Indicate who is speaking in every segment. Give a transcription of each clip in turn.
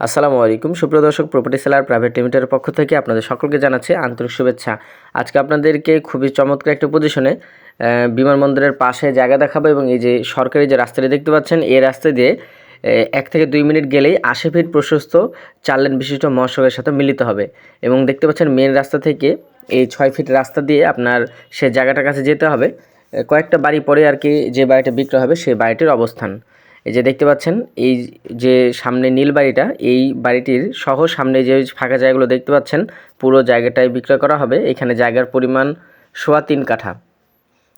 Speaker 1: আসসালামু আলাইকুম। সুপ্রিয় দর্শক প্রপার্টি সেলার প্রাইভেট লিমিটেডের পক্ষ থেকে আপনাদের সকলকে জানাচ্ছি আন্তরিক শুভেচ্ছা। আজকে আপনাদেরকে খুবই চমৎকার একটা পজিশনে বিমানবন্দরের পাশে জায়গা দেখাবো এবং এই যে সরকারি যে রাস্তাটি দেখতে পাচ্ছেন, এই রাস্তা দিয়ে এক থেকে দুই মিনিট গেলেই আশি ফিট প্রশস্ত চার লেন বিশিষ্ট মহাসড়কের সাথে মিলিত হবে। এবং দেখতে পাচ্ছেন মেন রাস্তা থেকে এই ছয় ফিট রাস্তা দিয়ে আপনার সে জায়গাটার কাছে যেতে হবে। কয়েকটা বাড়ি পরে আর কি যে বাড়িটা বিক্রয় হবে সেই বাড়িটির অবস্থান। এই যে দেখতে পাচ্ছেন, এই যে সামনে নীল বাড়িটা, এই বাড়িটির সহ সামনে যে ফাঁকা জায়গাগুলো দেখতে পাচ্ছেন, পুরো জায়গাটাই বিক্রয় করা হবে। এখানে জায়গার পরিমাণ সোয়া তিন কাঠা।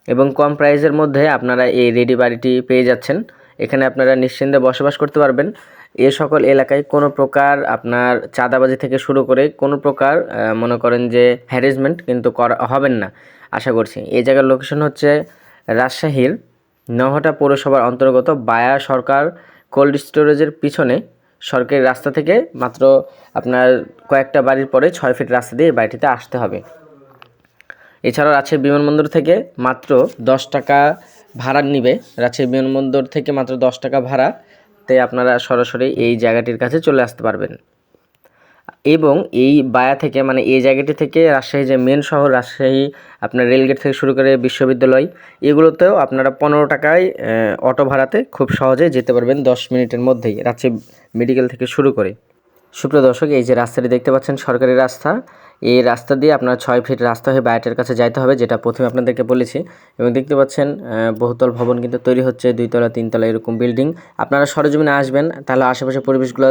Speaker 1: এবং কম প্রাইসের মধ্যে আপনারা এই রেডি বাড়িটি পেয়ে যাচ্ছেন। এখানে আপনারা নিশ্চিন্তে বসবাস করতে পারবেন। এ সকল এলাকায় কোনো প্রকার আপনার চাঁদাবাজি থেকে শুরু করে কোনো প্রকার মনে করেন যে হ্যারেসমেন্ট কিন্তু করা হবেন না, আশা করছি। এই জায়গার লোকেশন হচ্ছে রাজশাহীর নহটা পৌরসভার অন্তর্গত বায়া সরকার কোল্ড স্টোরেজের পিছনে সরকারি রাস্তা থেকে মাত্র আপনার কয়েকটা বাড়ির পরে ছয় ফিট রাস্তা দিয়ে বাড়িটিতে আসতে হবে। এছাড়াও রাজশাহী বিমানবন্দর থেকে মাত্র দশ টাকা ভাড়া নিবে। রাজশাহী বিমানবন্দর থেকে মাত্র দশ টাকা ভাড়াতে আপনারা সরাসরি এই জায়গাটির কাছে চলে আসতে পারবেন। এবং এই বায়া থেকে মানে এই জায়গাটি থেকে রাজশাহী যে মেন শহর, রাজশাহী আপনার রেলগেট থেকে শুরু করে বিশ্ববিদ্যালয়, এগুলোতেও আপনারা পনেরো টাকায় অটো ভাড়াতে খুব সহজে যেতে পারবেন দশ মিনিটের মধ্যেই রাজশাহী মেডিকেল থেকে শুরু করে। সুপ্রিয় দর্শক, এই যে রাস্তাটি দেখতে পাচ্ছেন, সরকারি রাস্তা, এই রাস্তা দিয়ে আপনার ছয় ফিট রাস্তা হয়ে বায়াটের কাছে যাইতে হবে, যেটা প্রথমে আপনাদেরকে বলেছি। এবং দেখতে পাচ্ছেন বহুতল ভবন কিন্তু তৈরি হচ্ছে, দুইতলা, তিনতলা এরকম বিল্ডিং আপনারা সরজমিনে আসবেন, তাহলে আশেপাশে পরিবেশগুলো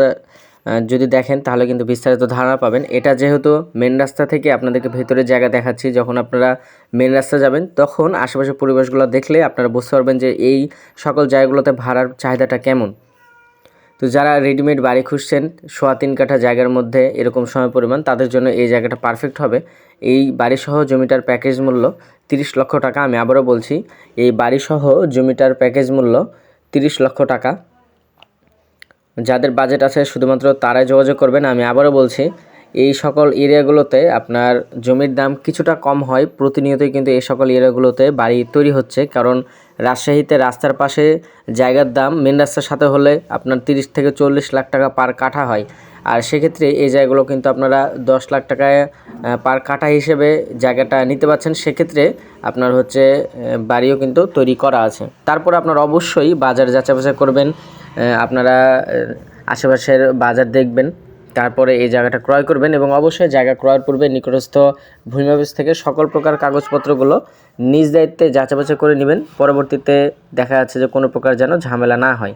Speaker 1: যদি দেখেন, তাহলে কিন্তু বিস্তারিত ধারণা পাবেন। এটা যেহেতু মেন রাস্তা থেকে আপনাদেরকে ভেতরে জায়গা দেখাচ্ছি, যখন আপনারা মেন রাস্তা যাবেন, তখন আশেপাশের পরিবেশগুলো দেখলে আপনারা বুঝতে পারবেন যে এই সকল জায়গাগুলোতে ভাড়ার চাহিদাটা কেমন। তো যারা রেডিমেড বাড়ি খুঁজছেন, সোয়া তিন কাঠা জায়গার মধ্যে এরকম সময় পরিমাণ, তাদের জন্য এই জায়গাটা পারফেক্ট হবে। এই বাড়িসহ জমিটার প্যাকেজ মূল্য তিরিশ লক্ষ টাকা, আমি আবারও বলছি, এই বাড়িসহ জমিটার প্যাকেজ মূল্য তিরিশ লক্ষ টাকা। যাদের বাজেট আছে শুধুমাত্র তারাই যোগাযোগ করবেন। আমি আবারও বলছি, এই সকল এরিয়াগুলোতে আপনার জমির দাম কিছুটা কম হয়। প্রতিনিয়তই কিন্তু এই সকল এরিয়াগুলোতে বাড়ি তৈরি হচ্ছে। কারণ রাজশাহীতে রাস্তার পাশে জায়গার দাম মেন রাস্তার সাথে হলে আপনার তিরিশ থেকে চল্লিশ লাখ টাকা পার কাঠা হয়। আর সেক্ষেত্রে এই জায়গাগুলো কিন্তু আপনারা দশ লাখ টাকায় পার কাঠা হিসেবে জায়গাটা নিতে পারছেন। সেক্ষেত্রে আপনার হচ্ছে বাড়িও কিন্তু তৈরি করা আছে। তারপর আপনার অবশ্যই বাজার যাচাই বাছাই করবেন। আপনারা আশেপাশের বাজার দেখবেন, তারপরে এই জায়গাটা ক্রয় করবেন এবং অবশ্যই জায়গা ক্রয়ের পূর্বে নিকটস্থ ভূমি থেকে সকল প্রকার কাগজপত্রগুলো নিজ দায়িত্বে যাচাই বাছাই করে নেবেন। পরবর্তীতে দেখা যাচ্ছে যে কোনো প্রকার যেন ঝামেলা না হয়।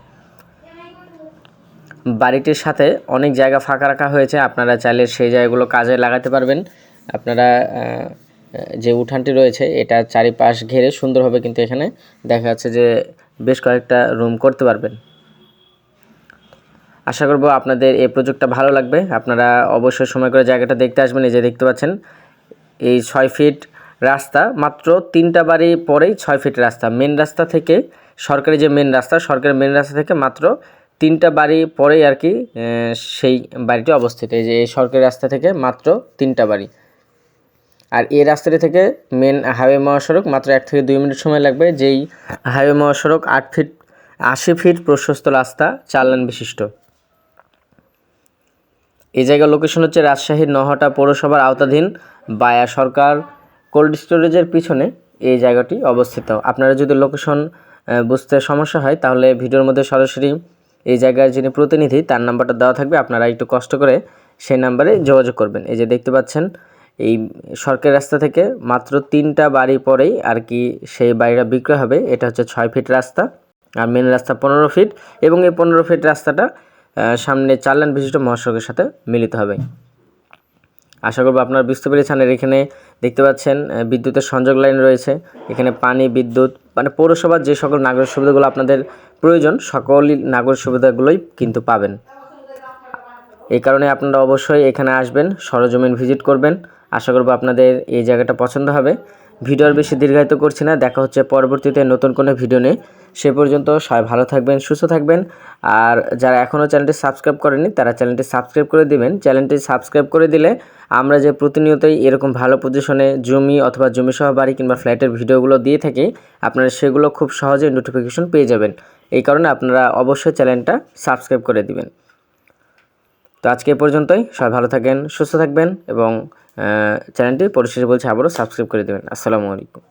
Speaker 1: বাড়িটির সাথে অনেক জায়গা ফাঁকা রাখা হয়েছে, আপনারা চাইলে সেই জায়গাগুলো কাজে লাগাতে পারবেন। আপনারা যে উঠানটি রয়েছে, এটা চারিপাশ ঘেরে সুন্দরভাবে কিন্তু এখানে দেখা যাচ্ছে যে বেশ কয়েকটা রুম করতে পারবেন। আশা করব আপনাদের এই প্রজেক্টটা ভালো লাগবে। আপনারা অবশ্যই সময় করে জায়গাটা দেখতে আসবেন, এই যে দেখতে পাচ্ছেন। এই ছয় ফিট রাস্তা, মাত্র তিনটা বাড়ি পরেই ছয় ফিট রাস্তা। মেন রাস্তা থেকে সরকারি যে মেন রাস্তা, সরকারি মেন রাস্তা থেকে মাত্র তিনটা বাড়ি পরেই আর কি সেই বাড়িটি অবস্থিত। এই যে সরকারি রাস্তা থেকে মাত্র তিনটা বাড়ি। আর এই রাস্তাটি থেকে মেন হাইওয়ে মহাসড়ক মাত্র এক থেকে দুই মিনিট সময় লাগবে। যেই হাইওয়ে মহাসড়ক আট ফিট, আশি ফিট প্রশস্ত রাস্তা, চার বিশিষ্ট। এই জায়গার লোকেশন হচ্ছে রাজশাহীর নহটা পৌরসভার আওতাধীন বায়া সরকার কোল্ড স্টোরেজের পিছনে এই জায়গাটি অবস্থিত। আপনারা যদি লোকেশন বুঝতে সমস্যা হয়, তাহলে ভিডিওর মধ্যে সরাসরি এই জায়গার যিনি প্রতিনিধি, তার নাম্বারটা দেওয়া থাকবে। আপনারা একটু কষ্ট করে সেই নাম্বারে যোগাযোগ করবেন। এই যে দেখতে পাচ্ছেন, এই সরকারি রাস্তা থেকে মাত্র তিনটা বাড়ি পরেই আর কি সেই বাড়িটা বিক্রয় হবে। এটা হচ্ছে ছয় ফিট রাস্তা, আর মেন রাস্তা পনেরো ফিট এবং এই পনেরো ফিট রাস্তাটা সামনে চার লাইন বিশিষ্ট মহাসড়কের সাথে মিলিত হবে। আশা করব আপনারা বুঝতে পেরেছেন আর এখানে দেখতে পাচ্ছেন বিদ্যুতের সংযোগ লাইন রয়েছে। এখানে পানি, বিদ্যুৎ মানে পৌরসভার যে সকল নাগরিক সুবিধাগুলো আপনাদের প্রয়োজন, সকলই নাগরিক সুবিধাগুলোই কিন্তু পাবেন। এই কারণে আপনারা অবশ্যই এখানে আসবেন, সরজমিন ভিজিট করবেন। আশা করব আপনাদের এই জায়গাটা পছন্দ হবে। ভিডিও আর বেশি দীর্ঘায়িত করছি না, দেখা হচ্ছে পরবর্তীতে নতুন কোনো ভিডিও নিয়ে। সে পর্যন্ত সবাই ভালো থাকবেন, সুস্থ থাকবেন। আর যারা এখনও চ্যানেলটি সাবস্ক্রাইব করেনি তারা চ্যানেলটি সাবস্ক্রাইব করে দিবেন। চ্যানেলটি সাবস্ক্রাইব করে দিলে আমরা যে প্রতিনিয়তই এরকম ভালো পজিশনে জমি অথবা জমি সহ বাড়ি কিংবা ফ্ল্যাটের ভিডিওগুলো দিয়ে থাকি, আপনারা সেগুলো খুব সহজেই নোটিফিকেশন পেয়ে যাবেন। এই কারণে আপনারা অবশ্যই চ্যানেলটা সাবস্ক্রাইব করে দিবেন। তো আজকে পর্যন্তই, সবাই ভালো থাকবেন সুস্থ থাকবেন এবং চ্যানেলটি পরিশেষে বলছি আবারও সাবস্ক্রাইব করে দেবেন। আসসালামু আলাইকুম।